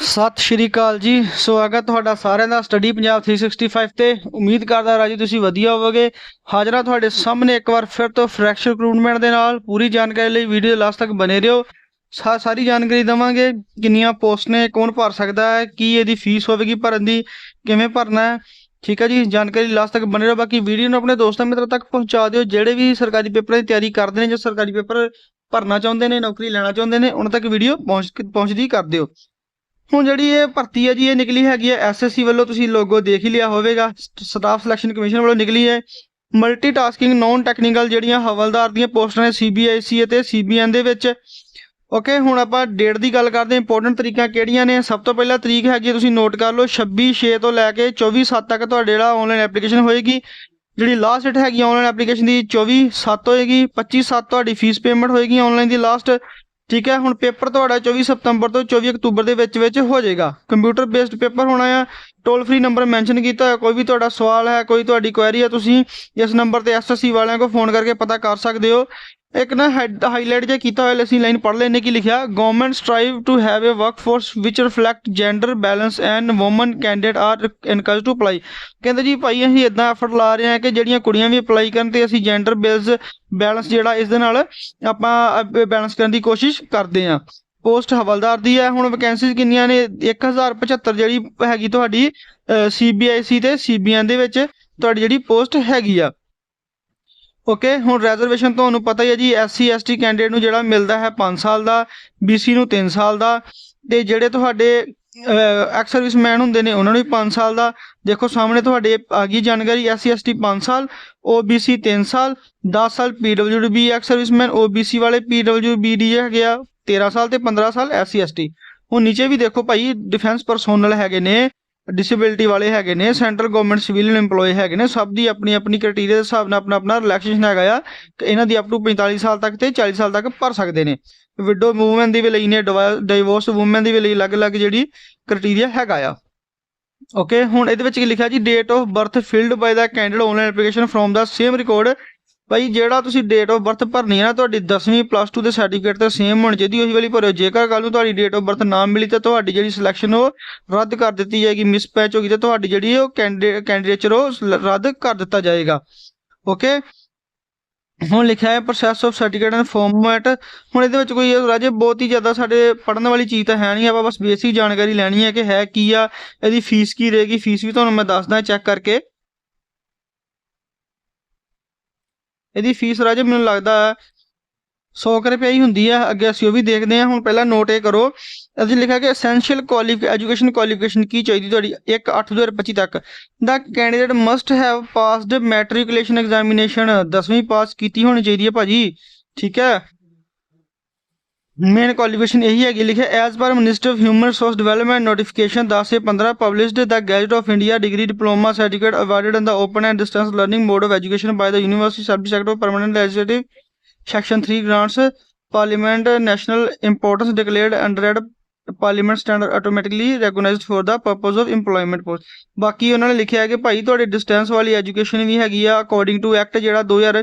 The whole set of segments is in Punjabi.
ਸਤਿ ਸ਼੍ਰੀ ਅਕਾਲ ਜੀ, ਸਵਾਗਤ ਤੁਹਾਡਾ ਸਾਰਿਆਂ ਦਾ ਸਟੱਡੀ ਪੰਜਾਬ 365 ਤੇ। ਉਮੀਦ ਕਰਦਾ ਰਾਜੀ ਤੁਸੀਂ ਵਧੀਆ ਹੋਵੋਗੇ। ਹਾਜ਼ਰਾਂ ਤੁਹਾਡੇ ਸਾਹਮਣੇ ਇੱਕ ਵਾਰ ਫਿਰ ਤੋਂ ਫਰੈਕਚਰ ਰਿਕਰੂਟਮੈਂਟ ਦੇ ਨਾਲ। ਪੂਰੀ ਜਾਣਕਾਰੀ ਲਈ ਵੀਡੀਓ ਲਾਸਟ ਤੱਕ ਬਨੇ ਰਹੋ। ਸਾ, ਸਾਰੀ ਜਾਣਕਾਰੀ ਦਵਾਂਗੇ, ਕਿੰਨੀਆਂ ਪੋਸਟ ਨੇ, ਕੌਣ ਭਰ ਸਕਦਾ ਹੈ, ਕੀ ਇਹਦੀ ਫੀਸ ਹੋਵੇਗੀ ਭਰਨ ਦੀ, ਕਿਵੇਂ ਭਰਨਾ ਹੈ। ਠੀਕ ਹੈ ਜੀ, ਜਾਣਕਾਰੀ ਲਾਸਟ ਤੱਕ ਬਨੇ ਰਹੋ। ਬਾਕੀ ਵੀਡੀਓ ਨੂੰ ਆਪਣੇ ਦੋਸਤਾਂ ਮਿੱਤਰਾਂ ਤੱਕ ਪਹੁੰਚਾ ਦਿਓ। ਜਿਹੜੇ ਵੀ ਸਰਕਾਰੀ ਪੇਪਰਾਂ ਦੀ ਤਿਆਰੀ ਕਰਦੇ ਨੇ, ਜਾਂ ਸਰਕਾਰੀ ਪੇਪਰ ਭਰਨਾ ਚਾਹੁੰਦੇ ਨੇ, ਨੌਕਰੀ ਲੈਣਾ ਚਾਹੁੰਦੇ ਨੇ, ਉਹਨਾਂ ਤੱਕ ਵੀਡੀਓ ਪਹੁੰਚ, ਪਹੁੰਚਦੀ ਕਰ ਦਿਓ। ਹੁਣ ਜਿਹੜੀ ਇਹ ਭਰਤੀ ਹੈ ਜੀ ਇਹ ਨਿਕਲੀ ਹੈਗੀ ਹੈ ਐਸਐਸਸੀ ਵੱਲੋਂ ਤੁਸੀਂ ਲੋਗੋ ਦੇਖ ਹੀ ਲਿਆ ਹੋਵੇਗਾ। ਸਟਾਫ ਸਿਲੈਕਸ਼ਨ ਕਮਿਸ਼ਨ ਵੱਲੋਂ ਨਿਕਲੀ ਹੈ। ਮਲਟੀਟਾਸਕਿੰਗ ਨੌਨ ਟੈਕਨੀਕਲ ਜਿਹੜੀਆਂ ਹਵਲਦਾਰ ਦੀਆਂ ਪੋਸਟਾਂ ਨੇ ਸੀਬੀਆਈਸੀ ਅਤੇ ਸੀਬੀਐਨ ਦੇ ਵਿੱਚ। ਓਕੇ ਹੁਣ ਆਪਾਂ ਡੇਟ ਦੀ ਗੱਲ ਕਰਦੇ ਹਾਂ ਇੰਪੋਰਟੈਂਟ ਤਰੀਕਾਂ ਕਿਹੜੀਆਂ ਨੇ? ਸਭ ਤੋਂ ਪਹਿਲਾਂ ਤਰੀਕ ਹੈਗੀ ਹੈ, ਤੁਸੀਂ ਨੋਟ ਕਰ ਲਓ 26 6 ਤੋਂ ਲੈ ਕੇ 24 7 ਤੱਕ ਤੁਹਾਡੇ ਜਿਹੜਾ ਆਨਲਾਈਨ ਐਪਲੀਕੇਸ਼ਨ ਹੋਏਗੀ। ਜਿਹੜੀ ਲਾਸਟ ਡੇਟ ਹੈਗੀ ਆਨਲਾਈਨ ਐਪਲੀਕੇਸ਼ਨ ਦੀ 24 7 ਹੋਏਗੀ 25 7 ਤੁਹਾਡੀ ਫੀਸ ਪੇਮੈਂਟ ਹੋਏਗੀ ਆਨਲਾਈਨ ਦੀ ਲਾਸਟ ਠੀਕ ਹੈ, ਹੁਣ ਪੇਪਰ ਤੁਹਾਡਾ 24 ਸਤੰਬਰ ਤੋਂ 24 ਅਕਤੂਬਰ ਦੇ ਵਿੱਚ ਵਿੱਚ ਹੋ ਜਾਏਗਾ। ਕੰਪਿਊਟਰ ਬੇਸਡ ਪੇਪਰ ਹੋਣਾ ਆ ਟੋਲ ਫ੍ਰੀ ਨੰਬਰ ਮੈਂਸ਼ਨ ਕੀਤਾ ਹੋਇਆ, ਕੋਈ ਵੀ ਤੁਹਾਡਾ ਸਵਾਲ ਹੈ, ਕੋਈ ਤੁਹਾਡੀ ਕੁਐਰੀ ਹੈ, ਤੁਸੀਂ ਇਸ ਨੰਬਰ ਤੇ ਐਸਐਸਸੀ ਵਾਲਿਆਂ ਕੋਲ ਫੋਨ ਕਰਕੇ ਪਤਾ ਕਰ ਸਕਦੇ ਹੋ। ਇੱਕ ਨਾ ਹਾਈਲਾਈਟ ਜਿਹਾ ਕੀਤਾ ਹੋਇਆ, ਅਸੀਂ ਲਾਈਨ ਪੜ੍ਹ ਲੈਣੇ ਕੀ ਲਿਖਿਆ government strive to have a workforce which reflect gender balance and women candidate are encourage to apply ਕਹਿੰਦੇ ਜੀ, ਭਾਈ, ਅਸੀਂ ਇਦਾਂ ਐਫਰਟ ਲਾ ਰਹੇ ਹਾਂ ਕਿ ਜਿਹੜੀਆਂ ਕੁੜੀਆਂ ਵੀ ਅਪਲਾਈ ਕਰਨ ਤੇ ਅਸੀਂ ਜੈਂਡਰ ਬੇਲਸ ਬੈਲੈਂਸ ਜਿਹੜਾ ਇਸ ਦੇ ਨਾਲ ਆਪਾਂ ਬੈਲੈਂਸ ਕਰਨ ਦੀ ਕੋਸ਼ਿਸ਼ ਕਰਦੇ ਹਾਂ। ਪੋਸਟ ਹਵਲਦਾਰ ਦੀ ਹੈ, ਹੁਣ ਵੈਕੈਂਸੀਜ਼ ਕਿੰਨੀਆਂ ਨੇ? 1075 ਜਿਹੜੀ ਹੈਗੀ ਤੁਹਾਡੀ ਸੀਬੀਆਈਸੀ ਤੇ ਸੀਬੀਐਨ ਦੇ ਵਿੱਚ ਤੁਹਾਡੀ ਜਿਹੜੀ ਪੋਸਟ ਹੈਗੀ ਆ। ਓਕੇ ਹੁਣ ਰਿਜ਼ਰਵੇਸ਼ਨ ਤੁਹਾਨੂੰ ਪਤਾ ਹੀ ਹੈ ਜੀ ਐਸਸੀ ਐਸਟੀ ਕੈਂਡੀਡੇਟ ਨੂੰ ਜਿਹੜਾ ਮਿਲਦਾ ਹੈ 5 ਸਾਲ ਦਾ ਬੀਸੀ ਨੂੰ 3 ਸਾਲ ਦਾ, ਤੇ ਜਿਹੜੇ ਤੁਹਾਡੇ ਐਕਸ ਸਰਵਿਸਮੈਨ ਹੁੰਦੇ ਨੇ, ਉਹਨਾਂ ਨੂੰ ਵੀ 5 ਸਾਲ ਦਾ। ਦੇਖੋ, ਸਾਹਮਣੇ ਤੁਹਾਡੇ ਆ ਗਈ ਜਾਣਕਾਰੀ ਐਸਸੀ ਐਸਟੀ 5 ਸਾਲ ਓਬੀਸੀ 3 ਸਾਲ 10 ਸਾਲ ਪੀਡਬਲਯੂਡੀ ਐਕਸ ਸਰਵਿਸਮੈਨ ਓਬੀਸੀ ਵਾਲੇ ਪੀਡਬਲਯੂਬੀਡੀ ਹੈਗੇ ਆ 13 ਸਾਲ ਤੇ 15 ਸਾਲ ਐਸਸੀ ਐਸਟੀ ਹੁਣ ਨੀਚੇ ਵੀ ਦੇਖੋ ਭਾਈ ਡਿਫੈਂਸ ਪਰਸੋਨਲ ਹੈਗੇ ਨੇ। ਡਿਸੇਬਿਲਟੀ ਵਾਲੇ ਹੈਗੇ ਨੇ ਸੈਂਟਰਲ ਗਵਰਨਮੈਂਟ ਸਿਵਿਲੀਅਨ EMPLOYE ਹੈਗੇ ਨੇ, ਸਭ ਦੀ ਆਪਣੀ ਆਪਣੀ ਕ੍ਰਾਈਟੇਰੀਆ ਦੇ ਹਿਸਾਬ ਨਾਲ ਆਪਣਾ ਆਪਣਾ ਰਿਲੈਕਸੇਸ਼ਨ ਹੈਗਾ ਆ ਕਿ ਇਹਨਾਂ ਦੀ ਅਪ ਟੂ 45 ਸਾਲ ਤੱਕ ਤੇ 40 ਸਾਲ ਤੱਕ ਭਰ ਸਕਦੇ ਨੇ। ਵਿਡੋ ਵੂਮਨ ਦੀ ਵੀ ਲਈ ਨੇ ਡਿਵੋਰਸ ਵੂਮਨ ਦੀ ਵੀ ਲਈ ਅਲੱਗ-ਅਲੱਗ ਜਿਹੜੀ ਕ੍ਰਾਈਟੇਰੀਆ ਹੈਗਾ ਆ। ਓਕੇ ਹੁਣ ਇਹਦੇ ਵਿੱਚ ਕੀ ਲਿਖਿਆ ਜੀ? Date of birth filled by the candidate online application from the same record ਭਾਈ, ਜਿਹੜਾ ਤੁਸੀਂ ਡੇਟ ਆਫ ਬਰਥ ਭਰਨੀ ਹੈ ਨਾ, ਤੁਹਾਡੀ 10ਵੀਂ ਪਲੱਸ 2 ਦੇ ਸਰਟੀਫਿਕੇਟ ਤੇ ਸੇਮ ਹੋਣੀ ਚਾਹੀਦੀ, ਉਹੀ ਵੇਲੇ ਭਰਿਓ। ਜੇਕਰ ਕੱਲ ਨੂੰ ਤੁਹਾਡੀ ਡੇਟ ਆਫ ਬਰਥ ਨਾ ਮਿਲੀ, ਤਾਂ ਤੁਹਾਡੀ ਜਿਹੜੀ ਸਿਲੈਕਸ਼ਨ ਉਹ ਰੱਦ ਕਰ ਦਿੱਤੀ ਜਾਏਗੀ ਮਿਸਪੈਚ ਹੋ ਗਈ, ਤਾਂ ਤੁਹਾਡੀ ਜਿਹੜੀ ਉਹ ਕੈਂਡੀਡੇਚਰ ਉਹ ਰੱਦ ਕਰ ਦਿੱਤਾ ਜਾਏਗਾ। ਓਕੇ ਹੁਣ ਲਿਖਿਆ ਹੈ process of certificate and format ਹੁਣ ਇਹਦੇ ਵਿੱਚ ਕੋਈ ਰਾਜੇ ਬਹੁਤ ਹੀ ਜ਼ਿਆਦਾ ਸਾਡੇ ਪੜਨ ਵਾਲੀ ਚੀਜ਼ ਤਾਂ ਹੈ ਨਹੀਂ, ਆਪਾਂ ਬਸ ਬੇਸਿਕ ਜਾਣਕਾਰੀ ਲੈਣੀ ਹੈ ਕਿ ਹੈ ਕੀ ਆ, ਇਹਦੀ ਫੀਸ ਕੀ ਰਹੇਗੀ। ਫੀਸ ਵੀ ਤੁਹਾਨੂੰ ਮੈਂ ਦੱਸਦਾ ਚੈੱਕ ਕਰਕੇ। ਇਹਦੀ ਫੀਸ ਰਾਜੇ ਮੈਨੂੰ ਲੱਗਦਾ 100 ਰੁਪਏ ਹੀ ਹੁੰਦੀ ਆ, ਅੱਗੇ ਅਸੀਂ ਉਹ ਵੀ ਦੇਖਦੇ ਹਾਂ। ਹੁਣ ਪਹਿਲਾਂ ਨੋਟ ਇਹ ਕਰੋ, ਅਸੀਂ ਲਿਖਿਆ ਕਿ ਐਸੈਂਸ਼ੀਅਲ ਕੁਆਲੀਫਿਕ ਐਜੂਕੇਸ਼ਨ ਕੁਆਲੀਫਿਕੇਸ਼ਨ ਕੀ ਚਾਹੀਦੀ ਤੁਹਾਡੀ? 1 8 2025 ਤੱਕ। The candidate must have passed matriculation examination 10ਵੀਂ ਪਾਸ ਕੀਤੀ ਹੋਣੀ ਚਾਹੀਦੀ ਹੈ ਭਾਜੀ। ਠੀਕ ਹੈ। ਮੇਨ ਕੁਆਲੀਫਿਕੇਸ਼ਨ ਇਹੀ ਹੈਗੀ, ਲਿਖਿਆ as per minister of human resource development notification 10 ਸੇ 15 published the gazette of India degree diploma certificate awarded in the open and distance learning mode of education by the university subject sector permanent legislative section 3 parliament national importance importance under and parliament standard automatically recognized for the purpose of employment post ਬਾਕੀ ਉਹਨਾਂ ਨੇ ਲਿਖਿਆ ਹੈ ਕਿ ਭਾਈ ਤੁਹਾਡੇ ਡਿਸਟੈਂਸ ਵਾਲੀ ਐਜੂਕੇਸ਼ਨ ਵੀ ਹੈਗੀ ਆ ਅਕੋਰਡਿੰਗ ਟੂ ਐਕਟ ਜਿਹੜਾ 2000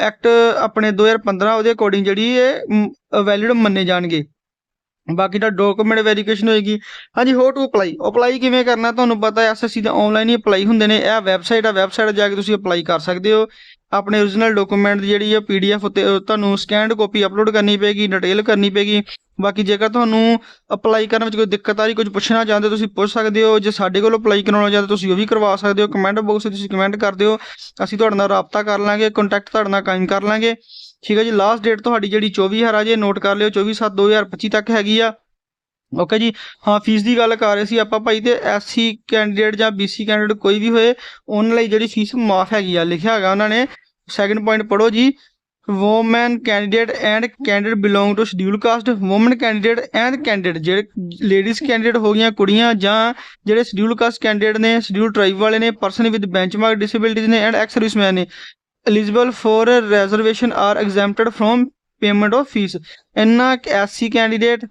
ਐਕਟ ਆਪਣੇ 2015 ਉਹਦੇ ਅਕੋਰਡਿੰਗ ਜਿਹੜੀ ਇਹ ਵੈਲਿਡ ਮੰਨੇ ਜਾਣਗੇ। ਬਾਕੀ ਦਾ ਡਾਕੂਮੈਂਟ ਵੈਰੀਫਿਕੇਸ਼ਨ ਹੋਏਗੀ। ਹਾਂਜੀ ਹੋ ਟੂ ਅਪਲਾਈ ਅਪਲਾਈ ਕਿਵੇਂ ਕਰਨਾ ਤੁਹਾਨੂੰ ਪਤਾ ਹੈ ਐਸਐਸਸੀ ਦੇ ਆਨਲਾਈਨ ਹੀ ਅਪਲਾਈ ਹੁੰਦੇ ਨੇ। ਇਹ ਵੈਬਸਾਈਟ ਆ ਵੈਬਸਾਈਟ ਜਾ ਕੇ ਤੁਸੀਂ ਅਪਲਾਈ ਕਰ ਸਕਦੇ ਹੋ। ਆਪਣੇ origignal ਡਾਕੂਮੈਂਟ ਦੀ ਜਿਹੜੀ ਹੈ ਪੀਡੀਐਫ ਉੱਤੇ ਤੁਹਾਨੂੰ ਸਕੈਨਡ ਕਾਪੀ ਅਪਲੋਡ ਕਰਨੀ ਪਏਗੀ ਡਿਟੇਲ ਕਰਨੀ ਪਏਗੀ। ਬਾਕੀ ਜੇਕਰ ਤੁਹਾਨੂੰ ਅਪਲਾਈ ਕਰਨ ਵਿੱਚ ਕੋਈ ਦਿੱਕਤ ਆ ਰਹੀ, ਕੁਝ ਪੁੱਛਣਾ ਚਾਹੁੰਦੇ ਤੁਸੀਂ ਪੁੱਛ ਸਕਦੇ ਹੋ। ਜੇ ਸਾਡੇ ਕੋਲ ਅਪਲਾਈ ਕਰਾਉਣਾ ਚਾਹੁੰਦੇ ਤੁਸੀਂ ਉਹ ਵੀ ਕਰਵਾ ਸਕਦੇ ਹੋ। ਕਮੈਂਟ ਬਾਕਸ ਵਿੱਚ ਤੁਸੀਂ ਕਮੈਂਟ ਕਰ ਦਿਓ। ਅਸੀਂ ਤੁਹਾਡੇ ਨਾਲ ਰਾਬਤਾ ਕਰ ਲਾਂਗੇ ਕੰਟੈਕਟ ਤੁਹਾਡੇ ਨਾਲ ਕਾਇਮ ਕਰ ਲਾਂਗੇ। ਠੀਕ ਹੈ ਜੀ ਲਾਸਟ ਡੇਟ ਤੁਹਾਡੀ ਜਿਹੜੀ 24 ਹੈ ਰਾਜੇ ਨੋਟ ਕਰ ਲਿਓ 24 7 2025 ਤੱਕ ਹੈਗੀ ਆ। ਓਕੇ ਜੀ, ਹਾਂ ਫੀਸ ਦੀ ਗੱਲ ਕਰ ਰਹੇ ਸੀ ਆਪਾਂ ਭਾਈ ਤੇ ਐਸਸੀ ਕੈਂਡੀਡੇਟ ਜਾਂ ਬੀਸੀ ਕੈਂਡੀਡੇਟ ਕੋਈ ਵੀ ਹੋਏ, ਉਹਨਾਂ ਲਈ ਜਿਹੜੀ ਫੀਸ ਮਾਫ ਹੈਗੀ ਆ, ਲਿਖਿਆ ਹੈਗਾ ਉਹਨਾਂ ਨੇ। ਸੈਕੰਡ ਪੁਆਇੰਟ ਪੜੋ ਜੀ woman candidate and candidate belong to schedule caste woman candidate and candidate ਜਿਹੜੇ ਲੇਡੀਜ਼ ਕੈਂਡੀਡੇਟ ਹੋ ਗਈਆਂ, ਕੁੜੀਆਂ ਜਾਂ ਜਿਹੜੇ ਸ਼ਡਿਊਲ ਕਾਸਟ ਕੈਂਡੀਡੇਟ ਨੇ ਸ਼ਡਿਊਲ ਟ੍ਰਾਈਬ ਵਾਲੇ ਨੇ ਪਰਸਨ ਵਿਦ ਬੈਂਚਮਾਰਕ ਡਿਸੇਬਿਲਿਟੀਜ਼ ਨੇ ਐਂਡ ਐਕਸ ਸਰਵਿਸਮੈਨ ਨੇ eligible for a reservation are exempted from payment of fees. ਇੰਨਾ SC candidate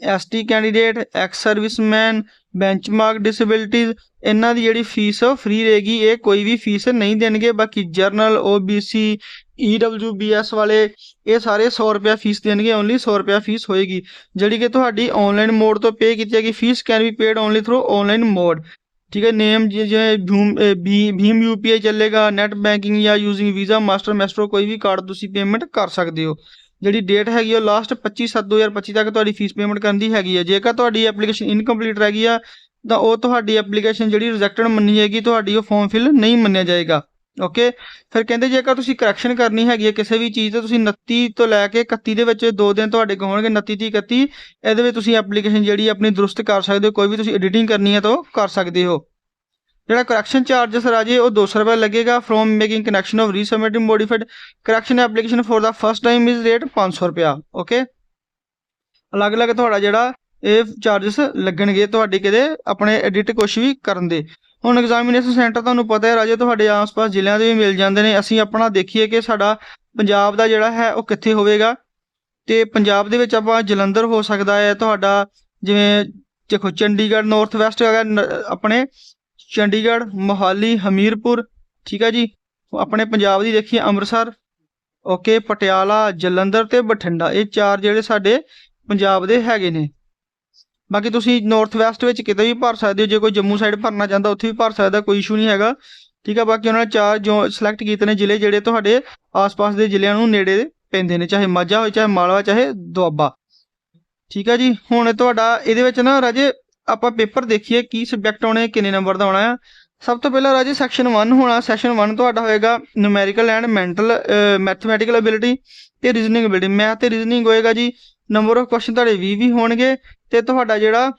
ST candidate ex serviceman benchmark disabilities ਇਹਨਾਂ ਦੀ ਜਿਹੜੀ ਫੀਸ ਉਹ ਫ੍ਰੀ ਰਹੇਗੀ। ਇਹ ਕੋਈ ਵੀ ਫੀਸ ਨਹੀਂ ਦੇਣਗੇ। ਬਾਕੀ ਜਰਨਲ ਓਬੀਸੀ EWBS ਵਾਲੇ, ਇਹ ਸਾਰੇ 100 ਰੁਪਿਆ ਫੀਸ ਦੇਣਗੇ। ਓਨਲੀ 100 ਰੁਪਿਆ ਫੀਸ ਹੋਏਗੀ। ਜਿਹੜੀ ਕਿ ਤੁਹਾਡੀ ਆਨਲਾਈਨ ਮੋਡ ਤੋਂ ਪੇ ਕੀਤੀ ਜਾਏਗੀ fee can be paid only through online mode ਠੀਕ ਹੈ ਨੇਮ ਜਿਵੇਂ ਭੂਮ, ਅਹ ਭੀ- ਭੀਮ ਯੂਪੀਆਈ ਚੱਲੇਗਾ ਨੈਟ ਬੈਂਕਿੰਗ ਜਾਂ ਯੂਜ਼ਿੰਗ ਵੀਜ਼ਾ ਮਾਸਟਰ ਮੈਸਟਰੋ ਕੋਈ ਵੀ ਕਾਰਡ ਤੁਸੀਂ ਪੇਮੈਂਟ ਕਰ ਸਕਦੇ ਹੋ। ਜਿਹੜੀ ਡੇਟ ਹੈਗੀ ਉਹ ਲਾਸਟ 25/7/2025 ਤੱਕ ਤੁਹਾਡੀ ਫੀਸ ਪੇਮੈਂਟ ਕਰਨ ਦੀ ਹੈਗੀ ਹੈ ਜੇਕਰ ਤੁਹਾਡੀ ਐਪਲੀਕੇਸ਼ਨ ਇਨਕੰਪਲੀਟ ਰਹਿ ਗਈ ਆ, ਤਾਂ ਉਹ ਤੁਹਾਡੀ ਐਪਲੀਕੇਸ਼ਨ ਜਿਹੜੀ ਰਿਜੈਕਟਡ ਮੰਨੀ ਜਾਏਗੀ, ਤੁਹਾਡੀ ਉਹ ਫਾਰਮ ਫਿਲ ਨਹੀਂ ਮੰਨਿਆ ਜਾਏਗਾ। ਓਕੇ ਫਿਰ ਕਹਿੰਦੇ ਜੇਕਰ ਤੁਸੀਂ ਕਰੈਕਸ਼ਨ ਕਰਨੀ ਹੈਗੀ ਹੈ ਕਿਸੇ ਵੀ ਚੀਜ਼ ਤੇ ਤੁਸੀਂ 29 ਤੋਂ ਲੈ ਕੇ 31 ਦੇ ਵਿੱਚ ਦੋ ਦਿਨ ਤੁਹਾਡੇ ਕੋਲ ਹੋਣਗੇ 29 30 31 ਇਹਦੇ ਵਿੱਚ ਤੁਸੀਂ ਐਪਲੀਕੇਸ਼ਨ ਜਿਹੜੀ ਆਪਣੀ ਦਰੁਸਤ ਕਰ ਸਕਦੇ ਹੋ, ਕੋਈ ਵੀ ਤੁਸੀਂ ਐਡੀਟਿੰਗ ਕਰਨੀ ਹੈ ਤਾਂ ਉਹ ਕਰ ਸਕਦੇ ਹੋ। ਜਿਹੜਾ ਕਰੈਕਸ਼ਨ ਚਾਰजेस ਰਾਜੇ, ਉਹ 200 ਰੁਪਏ ਲੱਗੇਗਾ from making connection of resubmitting modified correction application for the first time is rate 500 ਰੁਪਿਆ ਓਕੇ ਅਲੱਗ-ਅਲੱਗ ਤੁਹਾਡਾ ਜਿਹੜਾ ਇਹ ਚਾਰजेस ਲੱਗਣਗੇ ਤੁਹਾਡੇ ਕਿਤੇ ਆਪਣੇ ਐਡਿਟ ਕੁਝ ਵੀ ਕਰਨ ਦੇ। ਹੁਣ ਐਗਜ਼ਾਮੀਨੇਸ਼ਨ ਸੈਂਟਰ ਤੁਹਾਨੂੰ ਪਤਾ ਹੈ ਰਾਜੇ, ਤੁਹਾਡੇ ਆਸ-ਪਾਸ ਜ਼ਿਲ੍ਹਿਆਂ ਦੇ ਵੀ ਮਿਲ ਜਾਂਦੇ ਨੇ। ਅਸੀਂ ਆਪਣਾ ਦੇਖੀਏ ਕਿ ਸਾਡਾ ਪੰਜਾਬ ਦਾ ਜਿਹੜਾ ਹੈ, ਉਹ ਕਿੱਥੇ ਹੋਵੇਗਾ। ਤੇ ਪੰਜਾਬ ਦੇ ਵਿੱਚ ਆਪਾਂ ਜਲੰਧਰ ਹੋ ਸਕਦਾ ਹੈ, ਤੁਹਾਡਾ ਜਿਵੇਂ ਦੇਖੋ, ਚੰਡੀਗੜ੍ਹ ਨਾਰਥ ਵੈਸਟ ਹੈਗਾ ਆਪਣੇ ਚੰਡੀਗੜ੍ਹ, ਮੋਹਾਲੀ, ਹਮੀਰਪੁਰ, ਠੀਕ ਹੈ ਜੀ। ਆਪਣੇ ਪੰਜਾਬ ਦੀ ਦੇਖੀਏ, ਅੰਮ੍ਰਿਤਸਰ ਓਕੇ ਪਟਿਆਲਾ, ਜਲੰਧਰ ਤੇ ਬਠਿੰਡਾ। ਇਹ ਚਾਰ ਜਿਹੜੇ ਸਾਡੇ ਪੰਜਾਬ ਦੇ ਹੈਗੇ ਨੇ। ਬਾਕੀ ਤੁਸੀਂ ਨਾਰਥ ਵੈਸਟ ਵਿੱਚ ਕਿਤੇ ਵੀ ਭਰ ਸਕਦੇ ਹੋ, ਜੇ ਕੋਈ ਜੰਮੂ ਸਾਈਡ ਭਰਨਾ ਚਾਹੁੰਦਾ, ਉੱਥੇ ਵੀ ਭਰ ਸਕਦਾ, ਕੋਈ ਇਸ਼ੂ ਨਹੀਂ ਹੈਗਾ। ਠੀਕ ਹੈ ਬਾਕੀ ਉਹਨਾਂ ਨੇ ਚਾਰ ਜੋ ਸਿਲੈਕਟ ਕੀਤੇ ਨੇ ਜ਼ਿਲ੍ਹੇ ਜਿਹੜੇ ਤੁਹਾਡੇ ਆਸ-ਪਾਸ ਦੇ ਜ਼ਿਲ੍ਹਿਆਂ ਨੂੰ ਨੇੜੇ ਪੈਂਦੇ ਨੇ, ਚਾਹੇ ਮਾਝਾ ਹੋਵੇ ਚਾਹੇ ਮਾਲਵਾ, ਚਾਹੇ ਦੁਆਬਾ। ਠੀਕ ਹੈ ਜੀ, ਹੁਣ ਤੁਹਾਡਾ ਇਹਦੇ ਵਿੱਚ ਨਾ ਰਾਜੇ ਆਪਾਂ ਪੇਪਰ ਦੇਖੀਏ, ਕੀ ਸਬਜੈਕਟ ਆਉਣੇ, ਕਿੰਨੇ ਨੰਬਰ ਦਾ ਆਉਣਾ ਆ। ਸਭ ਤੋਂ ਪਹਿਲਾਂ ਰਾਜੇ ਸੈਕਸ਼ਨ 1 ਹੋਣਾ ਸੈਕਸ਼ਨ 1 ਤੁਹਾਡਾ ਹੋਏਗਾ numerical and mental mathematical ability ਤੇ ਰੀਜ਼ਨਿੰਗ ਅਬਿਲਿਟੀ ਮੈਥ ਤੇ ਰੀਜ਼ਨਿੰਗ ਹੋਏਗਾ ਜੀ ਨੰਬਰ ਆਫ ਕੁਐਸਚਨ ਤੁਹਾਡੇ 20 ਵੀ ਹੋਣਗੇ ਤੇ ਤੁਹਾਡਾ ਜਿਹੜਾ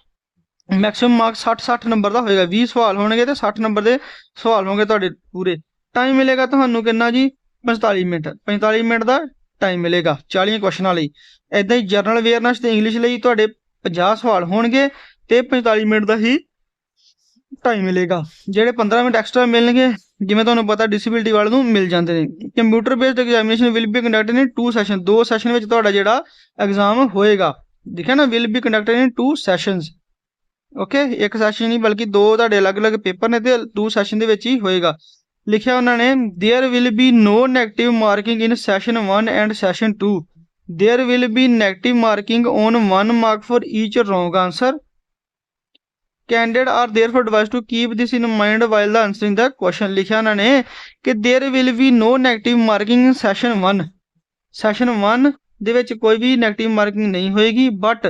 ਮੈਕਸਿਮਮ ਮਾਰਕ 60 60 ਨੰਬਰ ਦਾ ਹੋਏਗਾ 20 ਸਵਾਲ ਹੋਣਗੇ ਤੇ 60 ਨੰਬਰ ਦੇ ਸਵਾਲ ਹੋਣਗੇ ਤੁਹਾਡੇ ਪੂਰੇ। ਟਾਈਮ ਮਿਲੇਗਾ ਤੁਹਾਨੂੰ ਕਿੰਨਾ ਜੀ? 45 ਮਿੰਟ। 45 ਮਿੰਟ ਦਾ ਟਾਈਮ ਮਿਲੇਗਾ 40 ਕੁਐਸਚਨਾਂ ਲਈ। ਐਦਾਂ ਹੀ ਜਨਰਲ ਅਵੇਅਰਨੈਸ ਤੇ ਇੰਗਲਿਸ਼ ਲਈ ਤੁਹਾਡੇ 50 ਸਵਾਲ ਹੋਣਗੇ ਤੇ 45 ਮਿੰਟ ਦਾ ਹੀ ਟਾਈਮ ਮਿਲੇਗਾ। ਜਿਹੜੇ 15 ਮਿੰਟ ਐਕਸਟਰਾ ਮਿਲਣਗੇ, ਜਿਵੇਂ ਤੁਹਾਨੂੰ ਪਤਾ ਡਿਸੇਬਿਲਟੀ ਵਾਲੇ ਨੂੰ ਮਿਲ ਜਾਂਦੇ ਨੇ। Computer based examination will be conducted in two session ਦੋ ਸੈਸ਼ਨ ਵਿੱਚ ਤੁਹਾਡਾ ਜਿਹੜਾ ਐਗਜ਼ਾਮ ਹੋਏਗਾ। ਦੇਖਿਆ ਨਾ will be conducted in two sessions okay ਇੱਕ ਸੈਸ਼ਨ ਨਹੀਂ, ਬਲਕਿ ਦੋ ਤੁਹਾਡੇ ਅਲੱਗ-ਅਲੱਗ ਪੇਪਰ ਨੇ ਤੇ ਦੋ ਸੈਸ਼ਨ ਦੇ ਵਿੱਚ ਹੀ ਹੋਏਗਾ। ਲਿਖਿਆ ਉਹਨਾਂ ਨੇ there will be no negative marking in session 1 and session 2 there will be negative marking on 1 mark for each wrong answer candidate are therefore advise to keep this in mind while the answering the question ਲਿਖਿਆ ਉਹਨਾਂ ਨੇ ਕਿ there will be no negative marking in session 1 session ਦੇ ਵਿੱਚ ਕੋਈ ਵੀ 네ਗੇਟਿਵ ਮਾਰਕਿੰਗ ਨਹੀਂ ਹੋਏਗੀ ਬਟ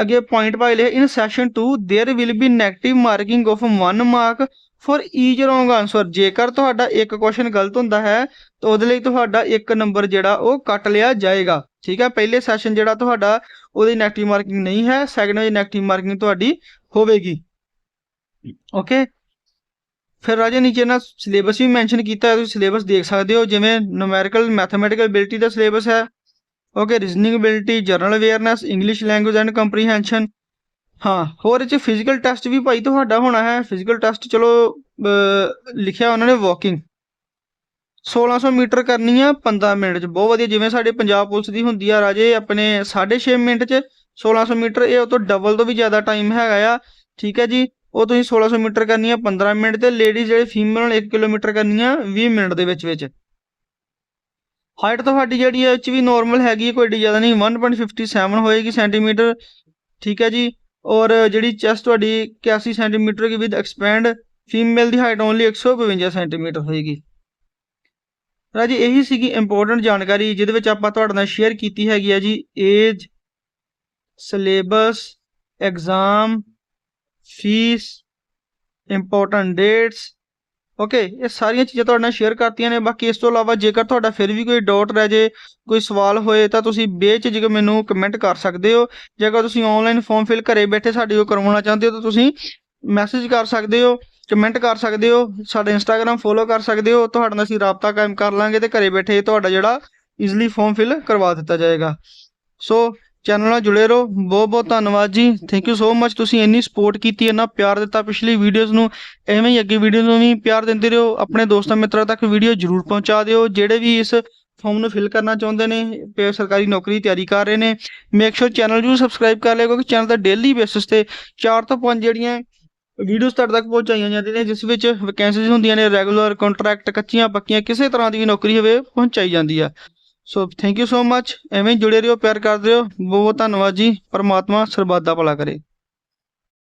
ਅੱਗੇ ਪੁਆਇੰਟ ਬਾਈ ਲਿਖਿਆ in session 2 there will be negative marking of 1 mark for each wrong answer ਜੇਕਰ ਤੁਹਾਡਾ ਇੱਕ ਕੁਐਸਚਨ ਗਲਤ ਹੁੰਦਾ ਹੈ, ਤਾਂ ਉਹਦੇ ਲਈ ਤੁਹਾਡਾ ਇੱਕ ਨੰਬਰ ਜਿਹੜਾ ਉਹ ਕੱਟ ਲਿਆ ਜਾਏਗਾ। ਠੀਕ ਹੈ, ਪਹਿਲੇ ਸੈਸ਼ਨ ਜਿਹੜਾ ਤੁਹਾਡਾ, ਉਹਦੀ 네ਗੇਟਿਵ ਮਾਰਕਿੰਗ ਨਹੀਂ ਹੈ ਸੈਕੰਡ ਵਿੱਚ 네ਗੇਟਿਵ ਮਾਰਕਿੰਗ ਤੁਹਾਡੀ ਹੋਵੇਗੀ। ਓਕੇ ਫਿਰ ਰਾਜੇ ਨੀਚੇ ਨਾ ਸਿਲੇਬਸ ਵੀ ਮੈਂਸ਼ਨ ਕੀਤਾ ਹੈ ਤੁਸੀਂ ਸਿਲੇਬਸ ਦੇਖ ਸਕਦੇ ਹੋ, ਜਿਵੇਂ ਨੂਮੈਰੀਕਲ ਮੈਥਮੈਟੀਕਲ ਐਬਿਲਿਟੀ ਦਾ ਸਿਲੇਬਸ ਹੈ। Okay reasoning ability general awareness English language and comprehension ਹਾਂ, ਹੋਰ ਇਹ ਚ ਫਿਜ਼ੀਕਲ ਟੈਸਟ ਵੀ ਭਾਈ ਤੁਹਾਡਾ ਹੋਣਾ ਹੈ। ਫਿਜ਼ੀਕਲ ਟੈਸਟ ਚਲੋ ਲਿਖਿਆ ਉਹਨਾਂ ਨੇ ਵਾਕਿੰਗ 1600 ਮੀਟਰ ਕਰਨੀ ਆ 15 ਮਿੰਟ ਚ। ਬਹੁਤ ਵਧੀਆ, ਜਿਵੇਂ ਸਾਡੇ ਪੰਜਾਬ ਪੁਲਿਸ ਦੀ ਹੁੰਦੀ ਆ ਰਾਜੇ, ਆਪਣੇ 6.5 ਮਿੰਟ ਚ 1600 ਮੀਟਰ, ਇਹ ਉਹ ਤੋਂ ਡਬਲ ਤੋਂ ਵੀ ਜ਼ਿਆਦਾ ਟਾਈਮ ਹੈਗਾ ਆ। ਠੀਕ ਹੈ ਜੀ? ਉਹ ਤੁਸੀਂ 1600 ਮੀਟਰ ਕਰਨੀ ਆ 15 ਮਿੰਟ ਤੇ। ਲੇਡੀਜ਼ ਜਿਹੜੇ ਫੀਮੇਲ ਨੇ 1 ਕਿਲੋਮੀਟਰ ਕਰਨੀ ਆ 20 ਮਿੰਟ ਦੇ ਵਿੱਚ ਵਿੱਚ। ਹਾਈਟ ਤੁਹਾਡੀ ਜਿਹੜੀ ਹੈ ਇਹ 'ਚ ਵੀ ਨਾਰਮਲ ਹੈਗੀ ਕੋਈ ਏਡੀ ਜ਼ਿਆਦਾ ਨਹੀਂ 1.57 ਹੋਏਗੀ ਸੈਂਟੀਮੀਟਰ ਠੀਕ ਹੈ ਜੀ। ਔਰ ਜਿਹੜੀ ਚੈਸਟ ਤੁਹਾਡੀ 81 ਸੈਂਟੀਮੀਟਰ ਦੀ ਵਿਦ ਐਕਸਪੈਂਡ ਫੀਮੇਲ ਦੀ ਹਾਈਟ ਓਨਲੀ 152 ਸੈਂਟੀਮੀਟਰ ਹੋਏਗੀ। ਰਾਜੀ, ਇਹੀ ਸੀਗੀ ਇੰਪੋਰਟੈਂਟ ਜਾਣਕਾਰੀ, ਜਿਹਦੇ ਵਿੱਚ ਆਪਾਂ ਤੁਹਾਡੇ ਨਾਲ ਸ਼ੇਅਰ ਕੀਤੀ ਹੈਗੀ ਹੈ ਜੀ age syllabus exam fees important dates okay ਇਹ ਸਾਰੀਆਂ ਚੀਜ਼ਾਂ ਤੁਹਾਡੇ ਨਾਲ ਸ਼ੇਅਰ ਕਰਤੀਆਂ ਨੇ। ਬਾਕੀ ਇਸ ਤੋਂ ਇਲਾਵਾ ਜੇਕਰ ਤੁਹਾਡਾ ਫਿਰ ਵੀ ਕੋਈ ਡਾਊਟ ਰਹਿ ਜੇ, ਕੋਈ ਸਵਾਲ ਹੋਏ, ਤਾਂ ਤੁਸੀਂ ਬੇਝਿਜਕ ਮੈਨੂੰ ਕਮੈਂਟ ਕਰ ਸਕਦੇ ਹੋ। ਜੇਕਰ ਤੁਸੀਂ ਆਨਲਾਈਨ ਫਾਰਮ ਫਿਲ ਘਰੇ ਬੈਠੇ ਸਾਡੇ ਕੋਲ ਕਰਵਾਉਣਾ ਚਾਹੁੰਦੇ ਹੋ, ਤਾਂ ਤੁਸੀਂ ਮੈਸੇਜ ਕਰ ਸਕਦੇ ਹੋ ਕਮੈਂਟ ਕਰ ਸਕਦੇ ਹੋ, ਸਾਡਾ ਇੰਸਟਾਗ੍ਰam ਫੋਲੋ ਕਰ ਸਕਦੇ ਹੋ। ਤੁਹਾਡੇ ਨਾਲ ਅਸੀਂ ਰਾਬਤਾ ਕਾਇਮ ਕਰ ਲਾਂਗੇ ਤੇ ਘਰੇ ਬੈਠੇ ਤੁਹਾਡਾ ਜਿਹੜਾ ਈਜ਼ੀਲੀ ਫਾਰਮ ਫਿਲ ਕਰਵਾ ਦਿੱਤਾ ਜਾਏਗਾ। ਸੋ ਚੈਨਲ ਨਾਲ ਜੁੜੇ ਰਹੋ। ਬਹੁਤ ਬਹੁਤ ਧੰਨਵਾਦ ਜੀ। ਥੈਂਕ ਯੂ ਸੋ ਮੱਚ ਤੁਸੀਂ ਇੰਨੀ ਸਪੋਰਟ ਕੀਤੀ, ਇੰਨਾ ਪਿਆਰ ਦਿੱਤਾ ਪਿਛਲੀ ਵੀਡੀਓਜ਼ ਨੂੰ। ਐਵੇਂ ਹੀ ਅੱਗੇ ਵੀਡੀਓਜ਼ ਨੂੰ ਵੀ ਪਿਆਰ ਦਿੰਦੇ ਰਹੋ। ਆਪਣੇ ਦੋਸਤਾਂ ਮਿੱਤਰਾਂ ਤੱਕ ਵੀਡੀਓ ਜਰੂਰ ਪਹੁੰਚਾ ਦਿਓ। ਜਿਹੜੇ ਵੀ ਇਸ ਫਾਰਮ ਨੂੰ ਫਿਲ ਕਰਨਾ ਚਾਹੁੰਦੇ ਨੇ ਪੇ ਸਰਕਾਰੀ ਨੌਕਰੀ ਦੀ ਤਿਆਰੀ ਕਰ ਰਹੇ ਨੇ ਮੇਕ ਸ਼ੋਰ ਚੈਨਲ ਨੂੰ ਸਬਸਕ੍ਰਾਈਬ ਕਰ ਲਿਓ, ਕਿਉਂਕਿ ਚੈਨਲ ਦਾ ਡੇਲੀ ਬੇਸਿਸ ਤੇ 4 ਤੋਂ 5 ਜਿਹੜੀਆਂ ਵੀਡੀਓਜ਼ ਤੁਹਾਡੇ ਤੱਕ ਪਹੁੰਚਾਈਆਂ ਜਾਂਦੀਆਂ ਨੇ, ਜਿਸ ਵਿੱਚ ਵੈਕੈਂਸੀਜ਼ ਹੁੰਦੀਆਂ ਨੇ ਰੈਗੂਲਰ ਕੰਟਰੈਕਟ ਕੱਚੀਆਂ ਪੱਕੀਆਂ, ਕਿਸੇ ਤਰ੍ਹਾਂ ਦੀ ਵੀ ਨੌਕਰੀ ਹੋਵੇ, ਪਹੁੰਚਾਈ ਜਾਂਦੀ ਆ। ਸੋ ਥੈਂਕ ਯੂ ਸੋ ਮੱਚ ਐਵੇਂ ਹੀ ਜੁੜੇ ਰਹੋ, ਪਿਆਰ ਕਰਦੇ ਰਹੋ। ਬਹੁਤ ਬਹੁਤ ਧੰਨਵਾਦ ਜੀ। ਪਰਮਾਤਮਾ ਸਰਬੱਤ ਦਾ ਭਲਾ ਕਰੇ।